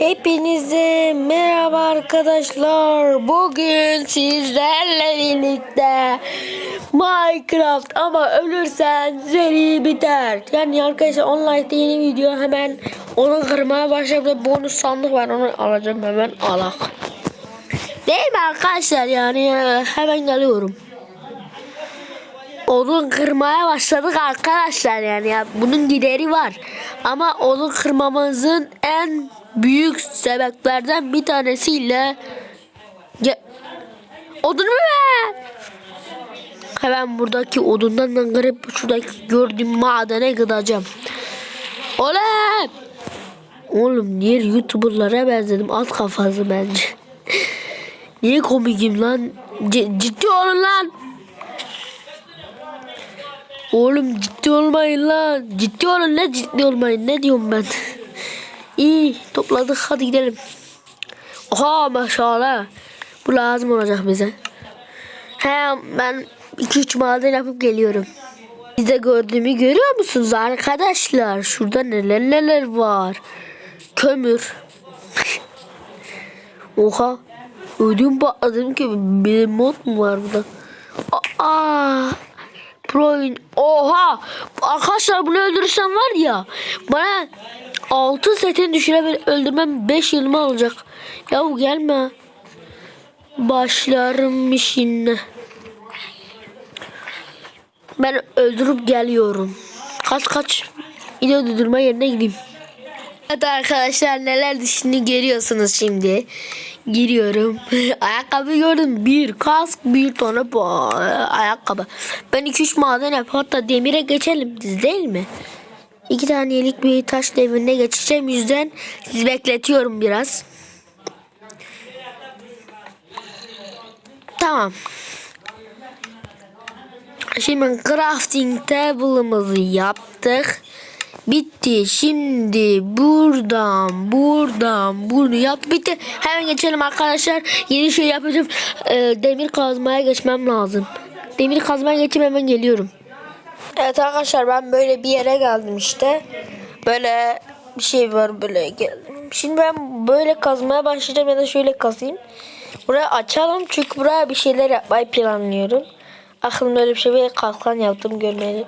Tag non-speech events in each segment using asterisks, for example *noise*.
Hepinize merhaba arkadaşlar. Bugün sizlerle birlikte Minecraft ama ölürsen seri biter. Yani arkadaşlar online yeni video hemen onu kırmaya başladım. Bonus sandık var onu alacağım hemen alak. Değil mi arkadaşlar yani e, hemen geliyorum. Odun kırmaya başladık arkadaşlar yani ya bunun gideri var. Ama odun kırmamızın en büyük sebeplerden bir tanesiyle Ge- Odun mu be? Hemen buradaki odundan da kırıp şuradaki gördüğüm madene gideceğim. Oğlum! Oğlum niye youtuberlara benzedim alt kafası bence. *laughs* niye komikim lan? C- ciddi olun lan. Oğlum ciddi olmayın lan. Ciddi olun ne ciddi olmayın ne diyorum ben. *laughs* İyi topladık hadi gidelim. Oha maşallah. Bu lazım olacak bize. He ben 2-3 maden yapıp geliyorum. Siz de gördüğümü görüyor musunuz arkadaşlar? Şurada neler neler var. Kömür. *laughs* Oha. Ödüm patladım ki bir mod mu var burada? Aa. Pro oyun. Oha! Arkadaşlar bunu öldürürsem var ya bana altın setini düşürebilir öldürmem 5 yılımı alacak. Ya gelme. Başlarım işine. Ben öldürüp geliyorum. Kaç kaç. Yine öldürme yerine gideyim. Evet arkadaşlar neler dışını görüyorsunuz şimdi. Giriyorum. *laughs* ayakkabı gördüm. Bir kask bir tane ayakkabı. Ben 2-3 maden yap. Hatta demire geçelim değil mi? İki tanelik bir taş devrine geçeceğim. Yüzden sizi bekletiyorum biraz. Tamam. Şimdi crafting table'ımızı yaptık. Bitti. Şimdi buradan buradan bunu yap. Bitti. Hemen geçelim arkadaşlar. Yeni şey yapacağım. Ee, demir kazmaya geçmem lazım. Demir kazmaya geçip hemen geliyorum. Evet arkadaşlar ben böyle bir yere geldim işte. Böyle bir şey var böyle geldim. Şimdi ben böyle kazmaya başlayacağım ya da şöyle kazayım. Burayı açalım çünkü buraya bir şeyler yapmayı planlıyorum. Aklımda öyle bir şey ve kalkan yaptım görmedim.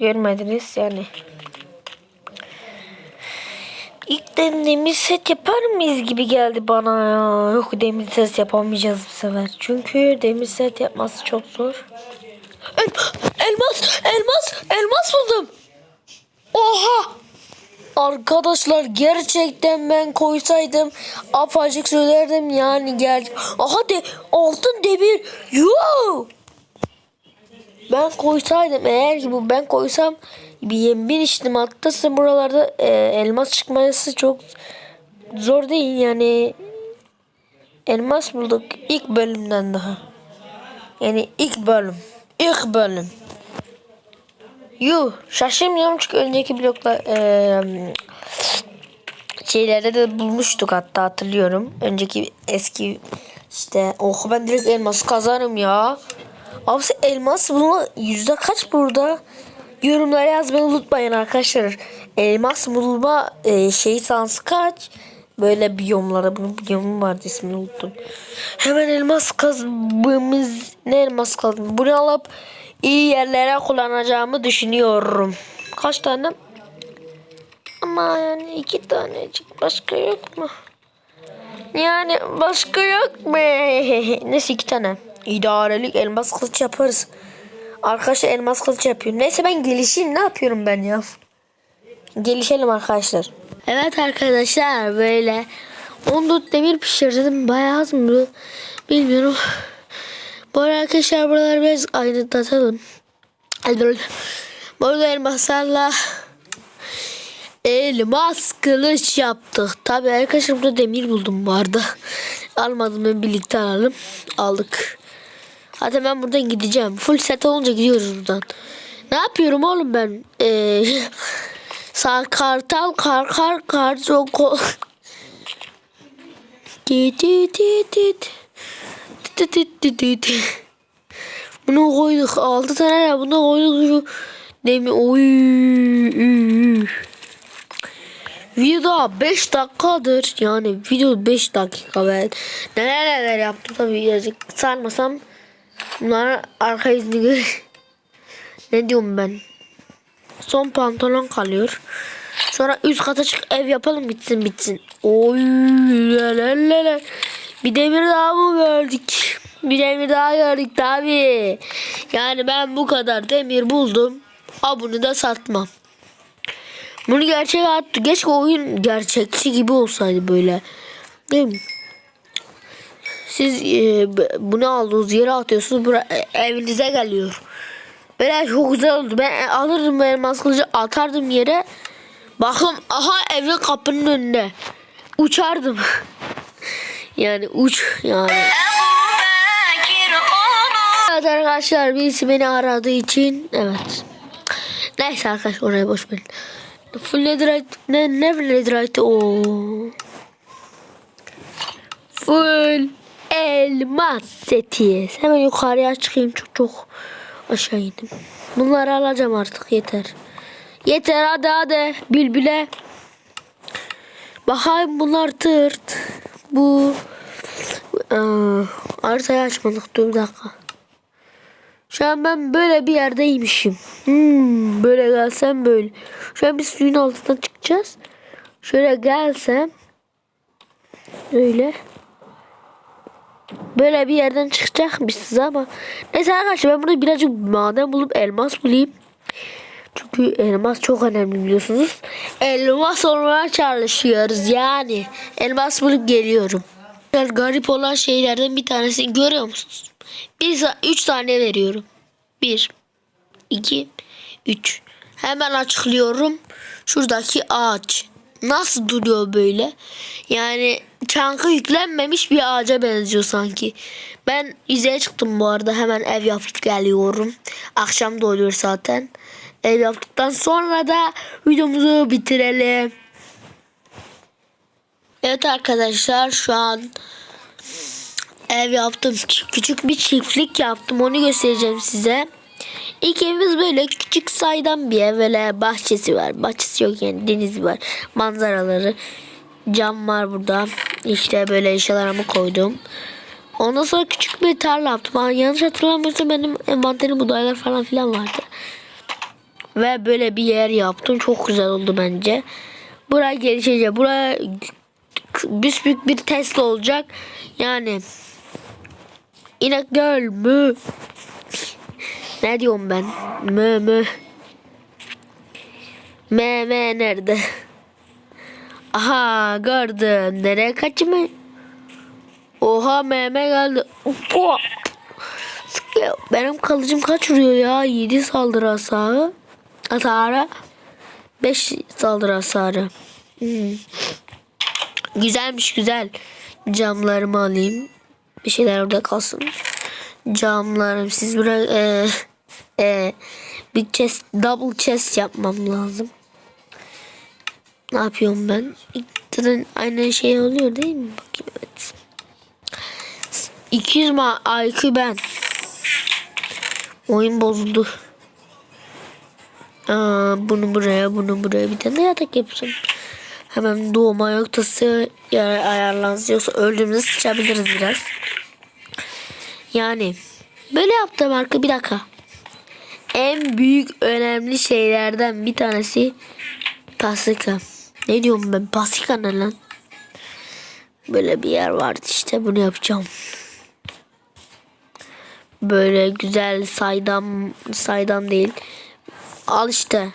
Görmediniz yani. İlk de demir set yapar mıyız gibi geldi bana ya. Yok demir set yapamayacağız bu sefer. Çünkü demir set yapması çok zor. El, elmas, elmas, elmas buldum. Oha! Arkadaşlar gerçekten ben koysaydım apacık söylerdim yani gel. Aha de altın demir. Yoo! Ben koysaydım eğer ki bu ben koysam bir yemin içtim hatta buralarda e, elmas çıkması çok zor değil yani elmas bulduk ilk bölümden daha yani ilk bölüm ilk bölüm Yuh şaşırmıyorum çünkü önceki blokta e, şeylerde de bulmuştuk hatta hatırlıyorum önceki eski işte oh ben direkt elmas kazanırım ya Abi elmas bulma yüzde kaç burada? Yorumlara yazmayı unutmayın arkadaşlar. Elmas bulma e, şey sansı kaç? Böyle biyomlara bunun biyomu vardı ismini unuttum. Hemen elmas kazmamız ne elmas kazmı? Bunu alıp iyi yerlere kullanacağımı düşünüyorum. Kaç tane? Ama yani iki tanecik başka yok mu? Yani başka yok mu? *laughs* Neyse iki tane. İdarelik elmas kılıç yaparız. Arkadaşlar elmas kılıç yapıyor. Neyse ben gelişeyim. Ne yapıyorum ben ya? Gelişelim arkadaşlar. Evet arkadaşlar böyle 14 demir pişirdim. Bayağı az mı? Bilmiyorum. Bu arada arkadaşlar buraları biraz aydınlatalım. Burada elmaslarla elmas kılıç yaptık. Tabi arkadaşlar burada demir buldum bu arada. Almadım ben birlikte alalım. Aldık. Hadi ben buradan gideceğim. Full set olunca gidiyoruz buradan. Ne yapıyorum oğlum ben? Ee, sağ kartal kar kar kar çok ko- Di di Bunu koyduk. Altı tane ya. Bunu koyduk. Şu demi. Oy. Video 5 dakikadır. Yani video 5 dakika ben neler neler yaptım tabii birazcık sarmasam bunların arka gör. *laughs* ne diyorum ben? Son pantolon kalıyor. Sonra üst kata çık ev yapalım bitsin bitsin. Oy la. Bir demir daha mı gördük? Bir demir daha gördük tabi. Yani ben bu kadar demir buldum. Ha bunu da satmam. Bunu gerçek attı. Keşke oyun gerçekçi gibi olsaydı böyle. Değil mi? Siz e, bunu aldığınız yere atıyorsunuz. Bura, e, evinize geliyor. Böyle çok güzel oldu. Ben alırdım elmas kılıcı atardım yere. Bakın aha evin kapının önünde. Uçardım. *laughs* yani uç yani. Evet arkadaşlar birisi beni aradığı için evet. Neyse arkadaşlar oraya boş verin. Full netherite ne ne netherite o. Full elmas seti. Hemen yukarıya çıkayım çok çok aşağı indim. Bunları alacağım artık yeter. Yeter hadi hadi bülbüle. Bakayım bunlar tırt. Bu Aa, haritayı açmadık dur bir dakika. Şu an ben böyle bir yerdeymişim. Hmm, böyle gelsem böyle. Şu an biz suyun altından çıkacağız. Şöyle gelsem. Öyle. Böyle bir yerden çıkacakmışız ama. Neyse arkadaşlar ben burada birazcık maden bulup elmas bulayım. Çünkü elmas çok önemli biliyorsunuz. Elmas olmaya çalışıyoruz yani. Elmas bulup geliyorum. Garip olan şeylerden bir tanesini görüyor musunuz? Bir, üç tane veriyorum. Bir, iki, üç. Hemen açıklıyorum. Şuradaki ağaç. Nasıl duruyor böyle? Yani çankı yüklenmemiş bir ağaca benziyor sanki. Ben yüzeye çıktım bu arada. Hemen ev yapıp geliyorum. Akşam da oluyor zaten. Ev yaptıktan sonra da videomuzu bitirelim. Evet arkadaşlar şu an ev yaptım. Küçük bir çiftlik yaptım. Onu göstereceğim size. İlk evimiz böyle küçük saydan bir ev. Böyle bahçesi var. Bahçesi yok yani deniz var. Manzaraları. Cam var burada. İşte böyle eşyalarımı koydum. Ondan sonra küçük bir tarla yaptım. Yanlış hatırlamıyorsam benim envanterim budaylar falan filan vardı. Ve böyle bir yer yaptım. Çok güzel oldu bence. Buraya gelişecek. Buraya büyük bir Tesla olacak. Yani inek göl mü? Ne diyorum ben? Mü mü? Me me nerede? Aha gördüm. Nereye kaçma? Oha meme geldi. Benim kalıcım kaç vuruyor ya? 7 saldırı hasarı. Hasarı. 5 saldırı hasarı. Güzelmiş güzel. Camlarımı alayım. Bir şeyler orada kalsın. Camlarım siz buraya e, e, bir chest double chest yapmam lazım. Ne yapıyorum ben? İktidarın aynı şey oluyor değil mi? Bakayım evet. 200 ma IQ ben. Oyun bozuldu. Aa, bunu buraya bunu buraya bir tane yatak yapacağım. Hemen doğuma noktası ayarlansın. Yoksa öldüğümüzde sıçabiliriz biraz. Yani böyle yaptım arka bir dakika. En büyük önemli şeylerden bir tanesi pasika. Ne diyorum ben pasika ne lan? Böyle bir yer vardı işte bunu yapacağım. Böyle güzel saydam saydam değil. Al işte.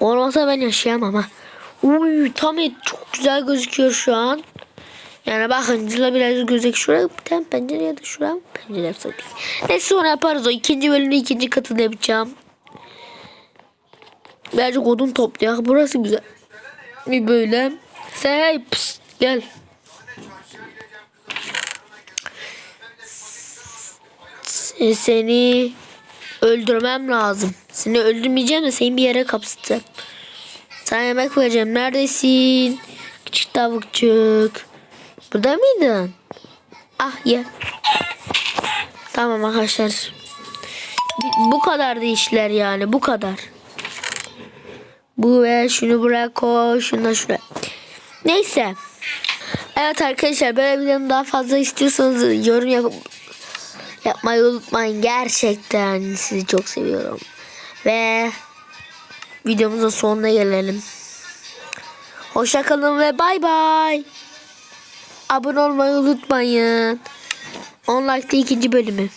Olmasa ben yaşayamam ha. Uy tam et çok güzel gözüküyor şu an. Yani bakın şurada biraz gözük şuraya bir tane pencere ya da şuraya pencere yapsak. Neyse sonra yaparız o ikinci bölümün ikinci katını yapacağım. Birazcık odun toplayak. Burası güzel. Bir böyle. Sen hey, pst, gel. Se- Seni öldürmem lazım. Seni öldürmeyeceğim de seni bir yere kapsatacağım. Sana yemek vereceğim. Neredesin? Küçük tavukçuk. Burada mıydın? Ah ye. Tamam arkadaşlar. Bu kadar da işler yani. Bu kadar. Bu ve şunu buraya koy. Şunu da şuraya. Neyse. Evet arkadaşlar böyle videonun daha fazla istiyorsanız yorum yapıp yapmayı unutmayın. Gerçekten sizi çok seviyorum. Ve videomuzun sonuna gelelim. Hoşçakalın ve bay bay. Abone olmayı unutmayın. 10 like'da ikinci bölümü.